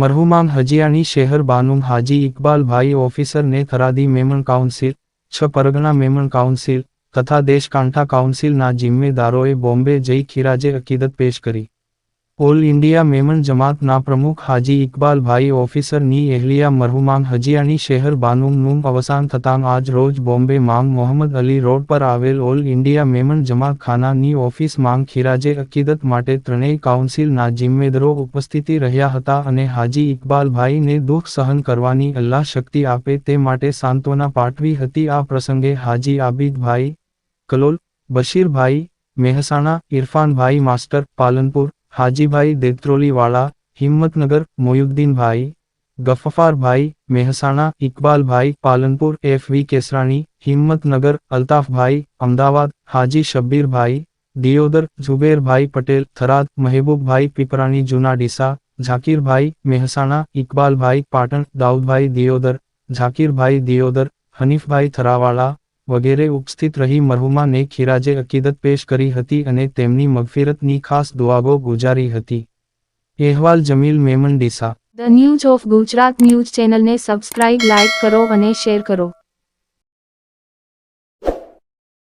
મરહુમામ હજીયાણી શહેર બાનુમ હાજી ઇકબાલભાઈ ઓફિસરને થરાદી મેમણ કાઉન્સિલ, છ પરગણા મેમણ કાઉન્સિલ, તથા દેશકાંઠા કાઉન્સિલના જિમ્મેદારોએ બોમ્બે જઈ ખીરાજે અકીદત પેશ કરી. ઓલ ઇન્ડિયા મેમન જમાતના પ્રમુખ હાજી ઇકબાલભાઈ ઓફિસરની એહલિયા મરહુમાન હજીયાણી શહેર બાનુમનું અવસાન થતાં આજ રોજ બોમ્બે માંગ મોહમ્મદ અલી રોડ પર આવેલ ઓલ ઇન્ડિયા મેમન જમાત ખાનાની ઓફિસ માંગ ખીરાજે અકીદત માટે ત્રણેય કાઉન્સિલના જિમ્મેદરો ઉપસ્થિતિ રહ્યા હતા અને હાજી ઇકબાલભાઈને દુઃખ સહન કરવાની અલ્લાહ શક્તિ આપે તે માટે સાંત્વના પાઠવી હતી. આ પ્રસંગે હાજી આબિદભાઈ કલોલ બશીરભાઈ મહેસાણા ઇરફાનભાઈ માસ્ટર, પાલનપુર હાજીભાઈ દેત્રોલીવાળા હિંમતનગર, મોયુદ્દીનભાઈ, ગફફારભાઈ, મહેસાણા, ઇકબાલભાઈ, પાલનપુર, એફ વી કેસરાણી, હિંમતનગર, અલ્તાફભાઈ, અમદાવાદ, હાજી શબ્બીરભાઈ, દિયોદર, ઝુબેરભાઈ પટેલ, થરાદ, મહેબૂબભાઈ પીપરાણી, જૂના ડીસા, ઝાકીરભાઈ, મહેસાણા, ઇકબાલભાઈ પાટણ, દાઉદભાઈ દિયોદર, ઝાકીરભાઈ દિયોદર, હનીફભાઈ થરાવાળા વગેરે ઉપસ્થિત રહી મરહુમાને ખીરાજે અકીદત પેશ કરી હતી અને તેમની મગફિરતની ખાસ દુઆગો ગુજારી હતી. અહેવાલ Jamil Memon Deesa the news of Gujarat news ચેનલને સબસ્ક્રાઇબ લાઇક કરો અને શેર કરો.